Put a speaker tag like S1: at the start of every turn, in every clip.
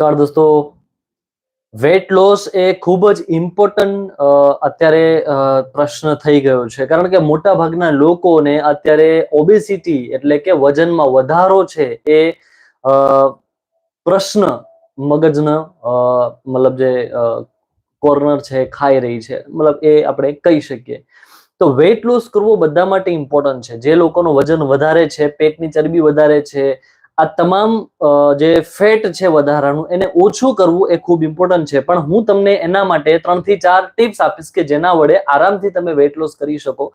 S1: નમસ્કાર દોસ્તો. Weight loss એ ખૂબ જ ઇમ્પોર્ટન્ટ અત્યારે પ્રશ્ન થઈ ગયો છે. કારણ કે મોટા ભાગના લોકોને અત્યારે ઓબેસિટી એટલે કે વજનમાં વધારો છે એ પ્રશ્ન મગજનો મતલબ જે કોર્નર છે, ખાઈ રહી છે. મતલબ એ આપણે કહી શકીએ. તો વેટ લોસ કરવો બધા માટે ઇમ્પોર્ટન્ટ છે. જે લોકોનું વજન વધારે છે, પેટની ચરબી વધારે છે આ તમામ જે ફેટ છે વધારાનું, એને ઓછું કરવું એ ખૂબ ઇમ્પોર્ટન્ટ છે. પણ હું તમને એના માટે ત્રણથી ચાર ટિપ્સ આપીશ કે જેના વડે આરામથી તમે વેટ લોસ કરી શકો.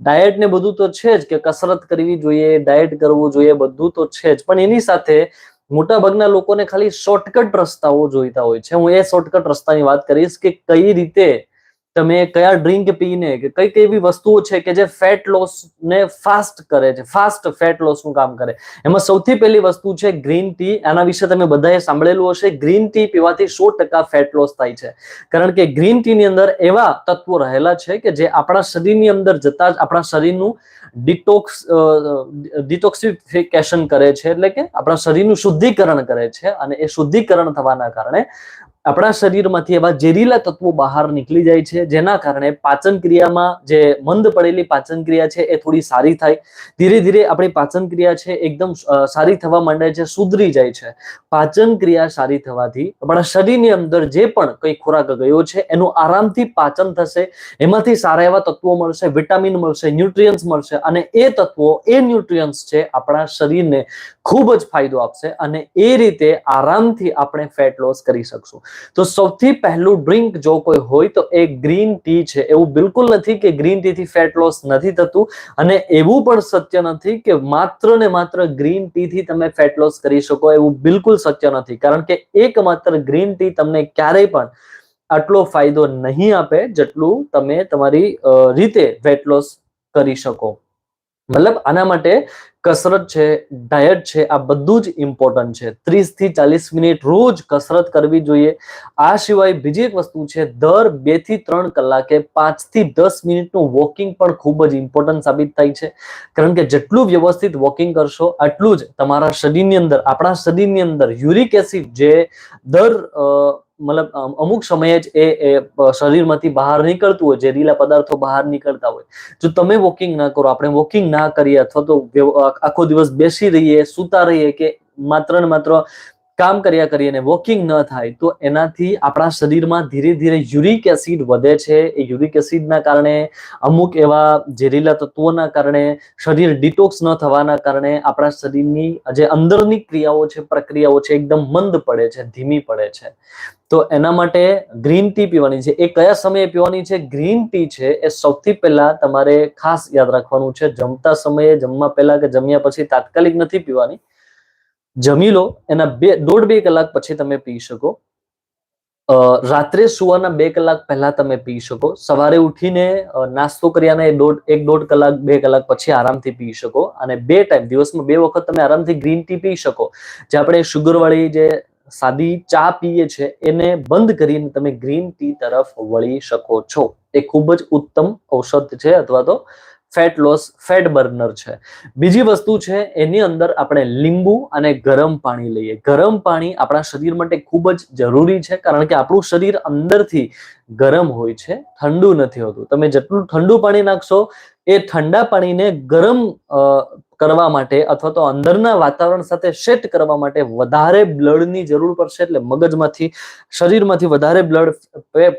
S1: ડાયટ ને બધું તો છે જ કે કસરત કરવી જોઈએ ડાયટ કરવું જોઈએ, બધું તો છે જ. પણ એની સાથે મોટા ભાગના લોકોને ખાલી શોર્ટકટ રસ્તાઓ જોઈતા હોય છે. હું એ શોર્ટકટ રસ્તાની વાત કરીશ કે કઈ રીતે તમે કયા ડ્રિંક પીને કે કઈ કઈ એવી વસ્તુઓ છે કે જે ફેટ લોસ ને ફાસ્ટ કરે છે ફાસ્ટ ફેટ લોસનું કામ કરે. એમાં સૌથી પહેલી વસ્તુ છે ગ્રીન ટી આના વિશે તમે બધાએ સાંભળેલું હશે. ગ્રીન ટી પીવાથી સો ટકા ફેટ લોસ થાય છે. કારણ કે ગ્રીન ટી ની અંદર એવા તત્વો રહેલા છે કે જે આપણા શરીરની અંદર જતા જ આપણા શરીરનું ડિટોક્સ ડિટોક્સિફિકેશન કરે છે. એટલે કે આપણા શરીરનું શુદ્ધિકરણ કરે છે અને એ શુદ્ધિકરણ થવાના કારણે આપણા શરીરમાંથી એવા ઝેરીલા તત્વો બહાર નીકળી જાય છે, જેના કારણે પાચન ક્રિયામાં જે મંદ પડેલી પાચન ક્રિયા છે એ થોડી સારી થાય. ધીરે ધીરે આપણી પાચન ક્રિયા છે એકદમ સારી થવા માંડે છે, સુધરી જાય છે. પાચન ક્રિયા સારી થવાથી આપણા શરીરની અંદર જે પણ કંઈ ખોરાક ગયો છે, એનું આરામથી પાચન થશે, એમાંથી સારા એવા તત્વો મળશે, વિટામિન મળશે, ન્યુટ્રિયન્સ મળશે અને એ તત્વો, એ ન્યુટ્રિયન્સ છે આપણા શરીરને ખૂબ જ ફાયદો આપશે અને એ રીતે આરામથી આપણે ફેટ લોસ કરી શકશું. તો સૌથી પહેલું ડ્રિંક જો કોઈ હોય તો એ ગ્રીન ટી છે. એવું બિલકુલ નથી કે ગ્રીન ટી થી ફેટ લોસ નથી થતું અને એવું પણ સત્ય નથી કે માત્ર ને માત્ર ગ્રીન ટી થી તમે ફેટ લોસ કરી શકો એવું બિલકુલ સત્ય નથી. કારણ કે એકમાત્ર ગ્રીન ટી તમને ક્યારેય પણ આટલો ફાયદો નહીં આપે જેટલું તમે તમારી રીતે વેટ લોસ કરી શકો. મતલબ આના માટે કસરત છે ડાયટ છે, આ બધું જ ઇમ્પોર્ટન્ટ છે. ત્રીસથી ચાલીસ મિનિટ રોજ કસરત કરવી જોઈએ. આ સિવાય બીજી એક વસ્તુ છે, દર બેથી ત્રણ કલાકે પાંચથી દસ મિનિટનું વોકિંગ પણ ખૂબ જ ઇમ્પોર્ટન્ટ સાબિત થાય છે. કારણ કે જેટલું વ્યવસ્થિત વોકિંગ કરશો, આટલું જ તમારા શરીરની અંદર, આપણા શરીરની અંદર યુરિક એસિડ જે દર મતલબ અમુક સમયે જ એ શરીરમાંથી બહાર નીકળતું હોય, ઝેરીલા પદાર્થો બહાર નીકળતા હોય. જો તમે વોકિંગ ના કરો, આપણે વોકિંગ ના કરીએ અથવા તો આખો દિવસ બેસી રહીએ સૂતા રહીએ કે માત્ર ને માત્ર કામ કર્યા કરીએ અને વોકિંગ ન થાય, તો એનાથી આપણા શરીરમાં ધીરે ધીરે યુરિક એસિડ વધે છે. એ યુરિક એસિડના કારણે અમુક એવા ઝેરીલા તત્વોના કારણે શરીર ડિટોક્સ ન થવાના કારણે આપણા શરીરની જે અંદરની ક્રિયાઓ છે, પ્રક્રિયાઓ છે, એકદમ મંદ પડે છે, ધીમી પડે છે. તો એના માટે ગ્રીન ટી પીવાની છે. એ કયા સમયે પીવાની છે? ગ્રીન ટી છે. એ સૌથી પહેલા તમારે ખાસ યાદ રાખવાનું છે. જમતા સમયે, જમવા પહેલા કે જમ્યા પછી તાત્કાલિક નથી પીવાની. જમી લો, એના બે, દોઢ બે કલાક પછી તમે પી શકો. રાત્રે સુવાના બે કલાક પહેલા તમે પી શકો. સવારે ઉઠીને નાસ્તો કર્યાના એ દોઢ, એક દોઢ કલાક, બે કલાક પછી આરામથી પી શકો. અને બે ટાઈમ, દિવસમાં બે વખત તમે આરામથી ગ્રીન ટી પી શકો. જે આપણે શુગરવાળી જે સાદી ચા પીએ છે, એને બંધ કરીને તમે ગ્રીન ટી તરફ વળી શકો છો. એ ખૂબ જ ઉત્તમ ઔષધ છે, અથવા તો ફેટ લોસ, ફેટ બર્નર છે. બીજી વસ્તુ છે, એની અંદર આપણે લીંબુ અને ગરમ પાણી લઈએ. ગરમ પાણી આપણા શરીર માટે ખૂબ જ જરૂરી છે, કારણ કે આપણું શરીર અંદરથી ગરમ હોય છે, ઠંડુ નથી હોતું. તમે જેટલું ઠંડુ પાણી નાખશો, એ ઠંડા પાણીને ગરમ કરવા માટે અથવા તો અંદરના વાતાવરણ સાથે સેટ કરવા માટે વધારે બ્લડની જરૂર પડશે એટલે મગજમાંથી, શરીરમાંથી વધારે બ્લડ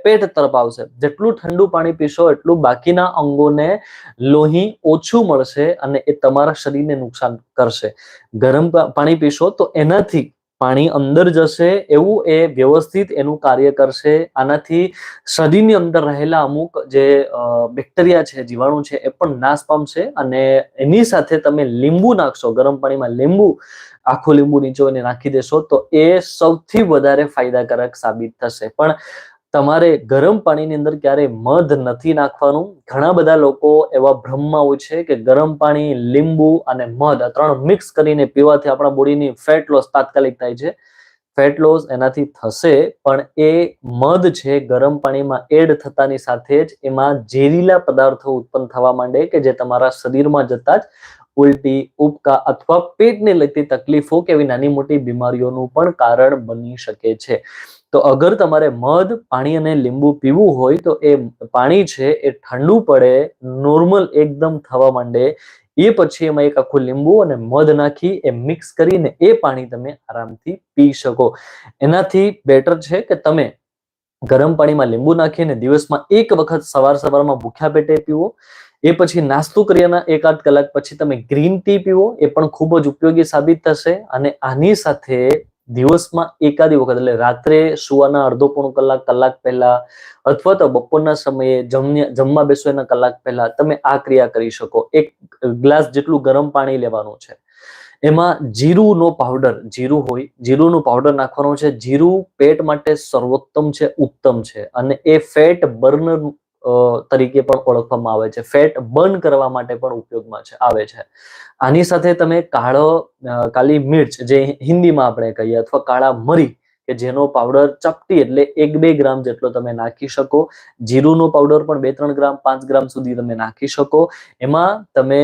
S1: પેટ તરફ આવશે. જેટલું ઠંડુ પાણી પીશો એટલું બાકીના અંગોને લોહી ઓછું મળશે અને એ તમારા શરીરને નુકસાન કરશે. ગરમ પાણી પીશો તો એનાથી પાણી અંદર જશે એવું એ વ્યવસ્થિત એનું કાર્ય કરશે. આનાથી શરીરની અંદર રહેલા અમુક જે બેક્ટેરિયા છે, જીવાણુ છે, એ પણ નાશ પામશે અને એની સાથે તમે લીંબુ નાખશો, ગરમ પાણીમાં લીંબુ, આખું લીંબુ એને નાખી દેશો તો એ સૌથી વધારે ફાયદાકારક સાબિત થશે. પણ તમારે ગરમ પાણીની અંદર ક્યારે મધ નથી નાખવાનું. ઘણા બધા લોકો એવા ભ્રમમાં હોય છે કે ગરમ પાણી, લીંબુ અને મધ આ ત્રણ મિક્સ કરીને પીવાથી આપણા બોડીની ફેટ લોસ તાત્કાલિક થાય છે. ફેટ લોસ એનાથી થશે, પણ એ મધ છે ગરમ પાણીમાં એડ થતાની સાથે જ એમાં ઝેરીલા પદાર્થો ઉત્પન્ન થવા માંડે કે જે તમારા શરીરમાં જતા જ ઉલટી ઉપકા અથવા પેટને લગતી તકલીફો કે એવી નાની મોટી બીમારીઓનું પણ કારણ બની શકે છે. તો અગર તમારે મધ, પાણી અને લીંબુ પીવું હોય તો એ પાણી છે એ ઠંડુ પડે, નોર્મલ એકદમ થવા માંડે. એ પછી એમાં એક આખું લીંબુ અને મધ નાખી એ મિક્સ કરીને એ પાણી તમે આરામથી પી શકો. એનાથી બેટર છે કે તમે ગરમ પાણીમાં લીંબુ નાખીને દિવસમાં એક વખત સવાર સવારમાં ભૂખ્યા પેટે પીવો. એ પછી નાસ્તો કર્યાના એકાદ કલાક પછી તમે ગ્રીન ટી પીવો. એ પણ ખૂબ જ ઉપયોગી સાબિત થશે અને આની સાથે દિવસમાં એકાદી વખત, એટલે રાત્રે સુવાના અડધો પોણો કલાક કલાક પહેલા અથવા તો બપોરના સમયે જમવા બેસો એના કલાક પહેલા તમે આ ક્રિયા કરી શકો. એક ગ્લાસ જેટલું ગરમ પાણી લેવાનું છે. એમાં જીરુંનો પાવડર, જીરું હોય, જીરુનો પાવડર નાખવાનો છે. જીરું પેટ માટે સર્વોત્તમ છે, ઉત્તમ છે. અને એ ફેટ બર્નર તરીકે પણ ઓળખવામાં આવે છે. ફેટ બર્ન કરવા માટે પણ ઉપયોગમાં છે, આવે છે. આની સાથે તમે કાળો કાલી મિર્ચ, જે હિન્દીમાં આપણે કહીએ અથવા કાળા મરી, કે જેનો પાવડર ચપટી એટલે એક બે ગ્રામ જેટલો તમે નાખી શકો. જીરુંનો પાવડર પણ બે ત્રણ ગ્રામ, પાંચ ગ્રામ સુધી તમે નાખી શકો. એમાં તમે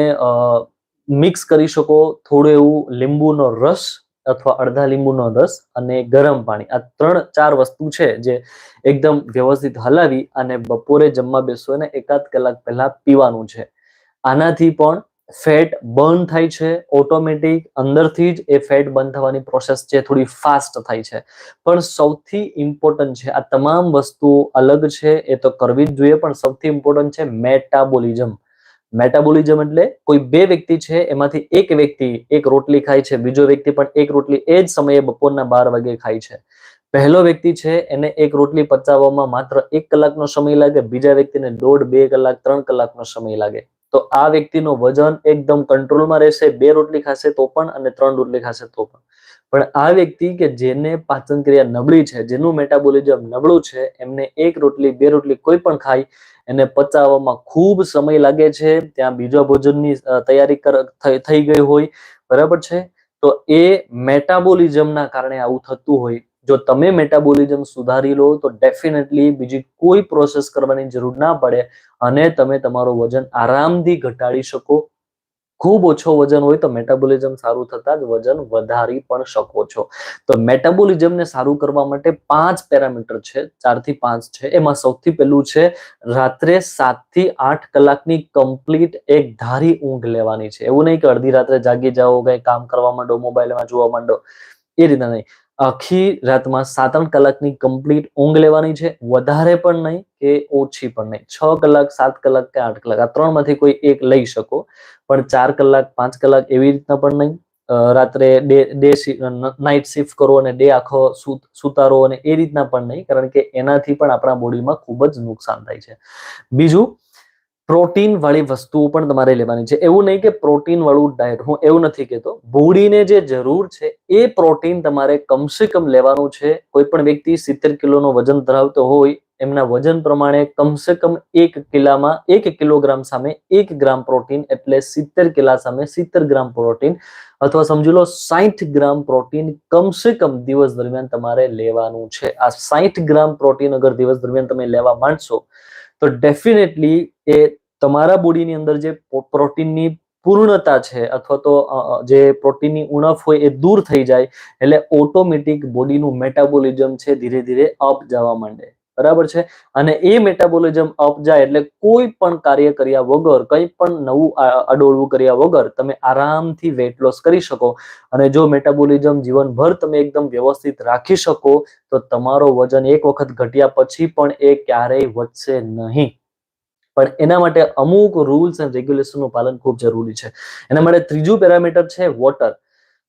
S1: મિક્સ કરી શકો. થોડું એવું લીંબુનો રસ અથવા અડધા લીંબુનો રસ અને ગરમ પાણી. આ ત્રણ ચાર વસ્તુ છે જે એકદમ વ્યવસ્થિત હલાવી અને બપોરે જમવા બેસો અને એકાદ કલાક પહેલા પીવાનું છે. આનાથી પણ ફેટ બર્ન થાય છે, ઓટોમેટિક અંદરથી જ એ ફેટ બર્ન થવાની પ્રોસેસ છે, થોડી ફાસ્ટ થાય છે. પણ સૌથી ઇમ્પોર્ટન્ટ છે, આ તમામ વસ્તુઓ અલગ છે, એ તો કરવી જ જોઈએ, પણ સૌથી ઇમ્પોર્ટન્ટ છે મેટાબોલિઝમ. મેટાબોલિઝમ એટલે કોઈ બે વ્યક્તિ છે, એમાંથી એક વ્યક્તિ એક રોટલી ખાય છે, બીજો વ્યક્તિ પણ એક રોટલી એ જ સમયે બપોરના બાર વાગે ખાય છે. પહેલો વ્યક્તિ છે, એને એક રોટલી પચાવવામાં માત્ર એક કલાકનો સમય લાગે, બીજા વ્યક્તિને દોઢ, બે કલાક, ત્રણ કલાકનો સમય લાગે. તો આ વ્યક્તિનું વજન એકદમ કંટ્રોલમાં રહેશે, બે રોટલી ખાશે તો પણ અને ત્રણ રોટલી ખાશે તો પણ. પણ આ વ્યક્તિ કે જેને પાચન ક્રિયા નબળી છે, જેનું મેટાબોલિઝમ નબળું છે, એમને એક રોટલી, બે રોટલી કોઈ પણ ખાય, એને પચાવવામાં ખૂબ સમય લાગે છે, ત્યાં બીજા ભોજનની તૈયારી થઈ ગઈ હોય, બરાબર છે? તો એ મેટાબોલિઝમના કારણે આવું થતું હોય. જો તમે મેટાબોલિઝમ સુધારી લો, તો ડેફિનેટલી બીજી કોઈ પ્રોસેસ કરવાની જરૂર ના પડે અને તમે તમારું વજન આરામથી ઘટાડી શકો. ખૂબ ઓછો વજન હોય તો મેટાબોલિઝમ સારું થતા જ વજન વધારી પણ શકો છો. તો મેટાબોલિઝમને સારું કરવા માટે પાંચ પેરામીટર છે ચારથી પાંચ છે. એમાં સૌથી પહેલું છે, રાત્રે સાતથી આઠ કલાકની કમ્પ્લીટ એક ધારી ઊંઘ લેવાની છે. એવું નહીં કે અડધી રાત્રે જાગી જાઓ, કઈ કામ કરવા માંડો મોબાઈલમાં જોવા માંડો. એ રીતના નહીં. આખી રાતમાં સાત આઠ કલાકની કમ્પ્લીટ ઊંઘ લેવાની છે. વધારે પણ નહીં કે ઓછી પણ નહીં. છ કલાક, સાત કલાક કે આઠ કલાક આ ત્રણમાંથી કોઈ એક લઈ શકો. પણ ચાર કલાક, પાંચ કલાક એવી રીતના પણ નહીં. રાત્રે ડે ડે નાઇટ શિફ્ટ કરો અને ડે આખો સુતારો અને એ રીતના પણ નહીં. કારણ કે એનાથી પણ આપણા બોડીમાં ખૂબ જ નુકસાન થાય છે. બીજું પ્રોટીન વાળી વસ્તુઓ પણ તમારે લેવાની છે. એવું નહીં કે પ્રોટીન વાળું ડાયટ હું એવું નથી કહેતો. બોડીને જે જરૂર છે, એ પ્રોટીન તમારે કમસે કમ લેવાનું છે. કોઈ પણ વ્યક્તિ સિત્તેર કિલોનો વજન ધરાવતો હોય, એમના વજન પ્રમાણે કમસે કમ એક કિલામાં એક કિલોગ્રામ સામે એક ગ્રામ પ્રોટીન એટલે સિત્તેર કિલા સામે સિત્તેર ગ્રામ પ્રોટીન અથવા સમજી લો સાહીઠ ગ્રામ પ્રોટીન કમસે કમ દિવસ દરમિયાન તમારે લેવાનું છે. આ સાહીઠ ગ્રામ પ્રોટીન અગર દિવસ દરમિયાન તમે લેવા માંડશો, તો ડેફિનેટલી એ તમારા બોડીની અંદર જે પ્રોટીનની પૂર્ણતા છે અથવા તો જે પ્રોટીનની ઉણપ હોય એ દૂર થઈ જાય, એટલે ઓટોમેટિક બોડીનું મેટાબોલિઝમ છે ધીરે ધીરે અપ જવા માંડે. બરાબર છે? અને એ મેટાબોલિઝમ અપ જાય એટલે કોઈ પણ કાર્ય કર્યા વગર, કંઈ પણ નવું અડોળવું કર્યા વગર તમે આરામથી વેટ લોસ કરી શકો. અને જો મેટાબોલિઝમ જીવનભર તમે એકદમ વ્યવસ્થિત રાખી શકો, તો તમારો વજન એક વખત ઘટ્યા પછી પણ એ ક્યારેય વધશે નહીં. પણ એના માટે અમુક રૂલ્સ એન્ડ રેગ્યુલેશનનું પાલન ખૂબ જરૂરી છે. એના માટે ત્રીજું પેરામીટર છે વોટર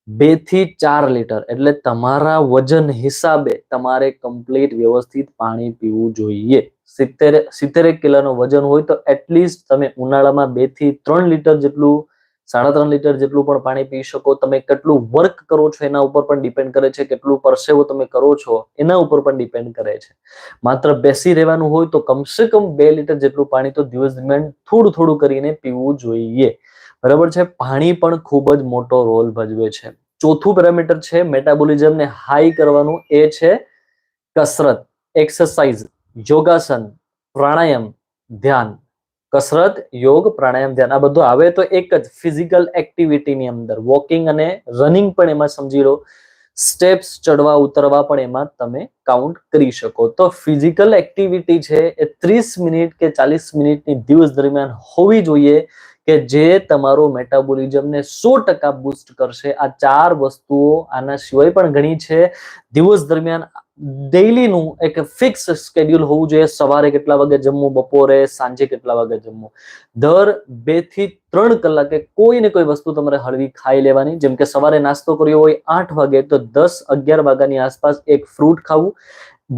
S1: બેથી ચાર લીટર એટલે તમારા વજન હિસાબે તમારે કમ્પ્લીટ વ્યવસ્થિત પાણી પીવું જોઈએ. સિત્તેર સિત્તેર કિલોનું વજન હોય તો એટલીસ્ટ તમે ઉનાળામાં બેથી ત્રણ લીટર જેટલું સાડા ત્રણ લીટર જેટલું પણ પાણી પી શકો. તમે કેટલું વર્ક કરો છો એના ઉપર પણ ડિપેન્ડ કરે છે. કેટલું પરસેવો તમે કરો છો એના ઉપર પણ ડિપેન્ડ કરે છે. માત્ર બેસી રહેવાનું હોય તો કમસે કમ બે લીટર જેટલું પાણી તો દિવસ દરમિયાન થોડું થોડું કરીને પીવું જોઈએ. બરાબર છે? પાણી પણ ખૂબ જ મોટો રોલ ભજવે છે. ચોથું પેરામીટર છે મેટાબોલિઝમને હાઈ કરવાનું. એ છે કસરત એક્સરસાઇઝ યોગાસન, પ્રાણાયામ, ધ્યાન. કસરત, યોગ, પ્રાણાયામ, ધ્યાન, આ બધું આવે તો એક જ ફિઝિકલ એક્ટિવિટીની અંદર. વોકિંગ અને રનિંગ પણ એમાં સમજી લો. સ્ટેપ્સ ચડવા, ઉતરવા પણ એમાં તમે કાઉન્ટ કરી શકો. તો ફિઝિકલ એક્ટિવિટી છે એ ત્રીસ મિનિટ કે ચાલીસ મિનિટની દિવસ દરમિયાન હોવી જોઈએ કે જે તમારું મેટાબોલિઝમને સો ટકા બુસ્ટ કરશે. આ ચાર વસ્તુઓ આના સિવાય પણ ઘણી છે. દિવસ દરમિયાન ડેઈલીનું એક ફિક્સ સ્કેડ્યુલ હોવું જોઈએ. સવારે કેટલા વાગે જમવું, બપોરે, સાંજે કેટલા વાગે જમવું. દર બેથી ત્રણ કલાકે કોઈ ને કોઈ વસ્તુ તમારે હળવી ખાઈ લેવાની. જેમ કે સવારે નાસ્તો કર્યો હોય આઠ વાગે, તો દસ અગિયાર વાગ્યાની આસપાસ એક ફ્રૂટ ખાવું.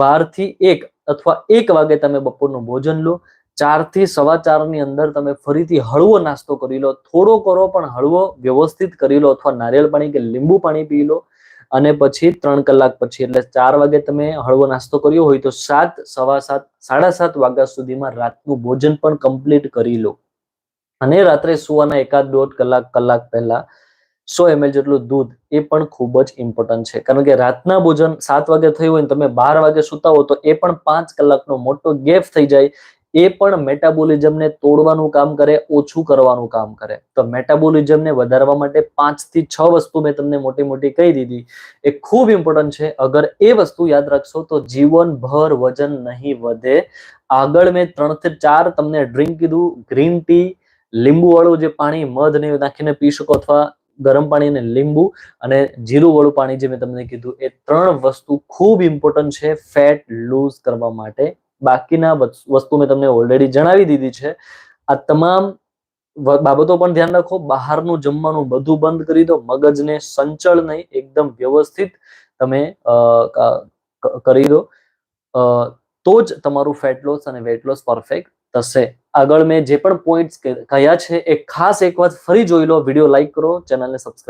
S1: બારથી એક અથવા એક વાગે તમે બપોરનું ભોજન લો. ચારથી સવા ચારની અંદર તમે ફરીથી હળવો નાસ્તો કરી લો. થોડો કરો પણ હળવો, વ્યવસ્થિત કરી લો અથવા નારિયેળ પાણી કે લીંબુ પાણી પી લો. અને પછી ત્રણ કલાક પછી, એટલે ચાર વાગે તમે હળવો નાસ્તો કર્યો હોય તો સાત, સવા સાત, સાડા સાત વાગ્યા સુધીમાં રાતનું ભોજન પણ કમ્પ્લીટ કરી લો. અને રાત્રે સુવાના એકાદ દોઢ કલાક કલાક પહેલા સો એમએલ જેટલું દૂધ એ પણ ખૂબ જ ઇમ્પોર્ટન્ટ છે. કારણ કે રાતના ભોજન સાત વાગે થયું હોય તમે બાર વાગે સુતા હો તો એ પણ પાંચ કલાકનો મોટો ગેપ થઈ જાય. એ પણ મેટાબોલિઝમને તોડવાનું કામ કરે, ઓછું કરવાનું કામ કરે. તો મેટાબોલિઝમને વધારવા માટે પાંચથી છ વસ્તુ મેં તમને મોટી મોટી કહી દીધી. એ ખૂબ ઇમ્પોર્ટન્ટ છે. અગર એ વસ્તુ યાદ રાખશો તો જીવનભર વજન નહીં વધે. આગળ મેં ત્રણથી ચાર તમને ડ્રિંક કીધું. ગ્રીન ટી લીંબુ વાળું જે પાણી, મધ ને નાખીને પી શકો અથવા ગરમ પાણી અને લીંબુ અને જીરું વાળું પાણી જે મેં તમને કીધું, એ ત્રણ વસ્તુ ખૂબ ઇમ્પોર્ટન્ટ છે. ફેટ લૂઝ કરવા માટે. બાકીના વસ્તુ મેં તમને ઓલરેડી જણાવી દીધી છે. આ તમામ બાબતો પણ ધ્યાન રાખો. બહારનું જમવાનું બધું બંધ કરી દો. મગજને સંચળ નહીં. એકદમ વ્યવસ્થિત તમે કરી દો. તો જ તમારું ફેટ લોસ અને વેટ લોસ પરફેક્ટ થશે. આગળ મેં જે પણ પોઈન્ટ્સ કહ્યા છે, એ ખાસ એક વાત ફરી જોઈ લો. વીડિયો લાઈક કરો. ચેનલને સબસ્ક્રાઇબ